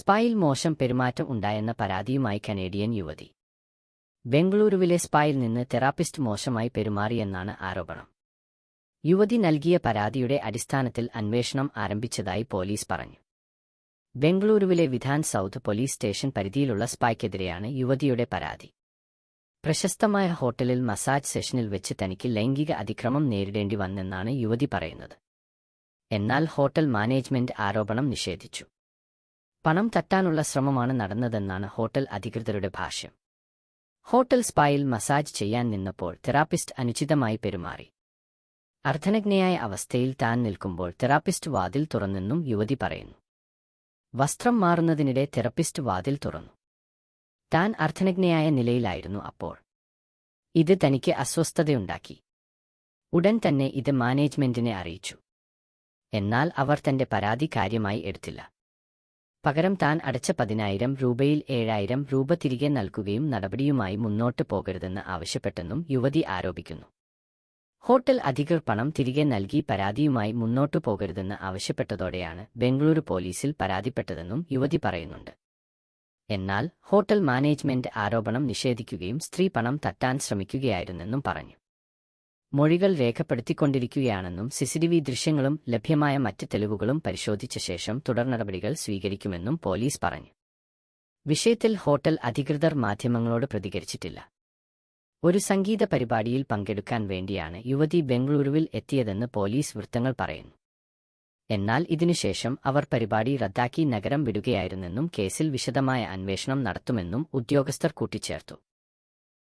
സ്പായിൽ മോശം പെരുമാറ്റം ഉണ്ടായെന്ന പരാതിയുമായി കനേഡിയൻ യുവതി. ബംഗളൂരുവിലെ സ്പായിൽ നിന്ന് തെറാപ്പിസ്റ്റ് മോശമായി പെരുമാറിയെന്നാണ് ആരോപണം. യുവതി നൽകിയ പരാതിയുടെ അടിസ്ഥാനത്തിൽ അന്വേഷണം ആരംഭിച്ചതായി പോലീസ് പറഞ്ഞു. ബംഗളൂരുവിലെ വിധാൻ സൗത്ത് പോലീസ് സ്റ്റേഷൻ പരിധിയിലുള്ള സ്പായ്ക്കെതിരെയാണ് യുവതിയുടെ പരാതി. പ്രശസ്തമായ ഹോട്ടലിൽ മസാജ് സെഷനിൽ വെച്ച് തനിക്ക് ലൈംഗിക അതിക്രമം നേരിടേണ്ടി വന്നെന്നാണ് യുവതി പറയുന്നത്. എന്നാൽ ഹോട്ടൽ മാനേജ്മെന്റ് ആരോപണം നിഷേധിച്ചു. പണം തട്ടാനുള്ള ശ്രമമാണ് നടന്നതെന്നാണ് ഹോട്ടൽ അധികൃതരുടെ ഭാഷ്യം. ഹോട്ടൽ സ്പായിൽ മസാജ് ചെയ്യാൻ നിന്നപ്പോൾ തെറാപ്പിസ്റ്റ് അനുചിതമായി പെരുമാറി. അർദ്ധനഗ്നയായ അവസ്ഥയിൽ താൻ നിൽക്കുമ്പോൾ തെറാപ്പിസ്റ്റ് വാതിൽ തുറന്നെന്നും യുവതി പറയുന്നു. വസ്ത്രം മാറുന്നതിനിടെ തെറപ്പിസ്റ്റ് വാതിൽ തുറന്നു. താൻ അർദ്ധനഗ്നയായ നിലയിലായിരുന്നു അപ്പോൾ. ഇത് തനിക്ക് അസ്വസ്ഥതയുണ്ടാക്കി. ഉടൻ തന്നെ ഇത് മാനേജ്മെന്റിനെ അറിയിച്ചു. എന്നാൽ അവർ തന്റെ പരാതി കാര്യമായി എടുത്തില്ല. പകരം താൻ അടച്ച പതിനായിരം രൂപയിൽ ഏഴായിരം രൂപ തിരികെ നൽകുകയും നടപടിയുമായി മുന്നോട്ട് പോകരുതെന്ന് ആവശ്യപ്പെട്ടെന്നും യുവതി ആരോപിക്കുന്നു. ഹോട്ടൽ അധികൃതർ പണം തിരികെ നൽകി പരാതിയുമായി മുന്നോട്ടു പോകരുതെന്ന് ആവശ്യപ്പെട്ടതോടെയാണ് ബംഗളൂരു പോലീസിൽ പരാതിപ്പെട്ടതെന്നും യുവതി പറയുന്നുണ്ട്. എന്നാൽ ഹോട്ടൽ മാനേജ്മെന്റ് ആരോപണം നിഷേധിക്കുകയും സ്ത്രീ പണം തട്ടാൻ ശ്രമിക്കുകയായിരുന്നെന്നും പറഞ്ഞു. മൊഴികൾ രേഖപ്പെടുത്തിക്കൊണ്ടിരിക്കുകയാണെന്നും സിസിടിവി ദൃശ്യങ്ങളും ലഭ്യമായ മറ്റ് തെളിവുകളും പരിശോധിച്ച ശേഷം തുടർ നടപടികൾ സ്വീകരിക്കുമെന്നും പോലീസ് പറഞ്ഞു. വിഷയത്തിൽ ഹോട്ടൽ അധികൃതർ മാധ്യമങ്ങളോട് പ്രതികരിച്ചിട്ടില്ല. ഒരു സംഗീത പരിപാടിയിൽ പങ്കെടുക്കാൻ വേണ്ടിയാണ് യുവതി ബംഗളൂരുവിൽ എത്തിയതെന്ന് പോലീസ് വൃത്തങ്ങൾ പറയുന്നു. എന്നാൽ ഇതിനുശേഷം അവർ പരിപാടി റദ്ദാക്കി നഗരം വിടുകയായിരുന്നെന്നും കേസിൽ വിശദമായ അന്വേഷണം നടത്തുമെന്നും ഉദ്യോഗസ്ഥർ കൂട്ടിച്ചേർത്തു.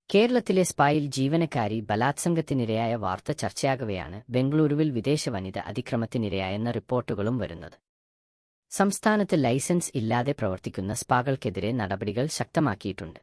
കേരളത്തിലെ സ്പായിൽ ജീവനക്കാരി ബലാത്സംഗത്തിനിരയായ വാർത്ത ചർച്ചയാകവെയാണ് ബംഗളൂരുവിൽ വിദേശ വനിത അതിക്രമത്തിനിരയായെന്ന റിപ്പോർട്ടുകളും വരുന്നത്. സംസ്ഥാനത്ത് ലൈസൻസ് ഇല്ലാതെ പ്രവർത്തിക്കുന്ന സ്പാകൾക്കെതിരെ നടപടികൾ ശക്തമാക്കിയിട്ടുണ്ട്.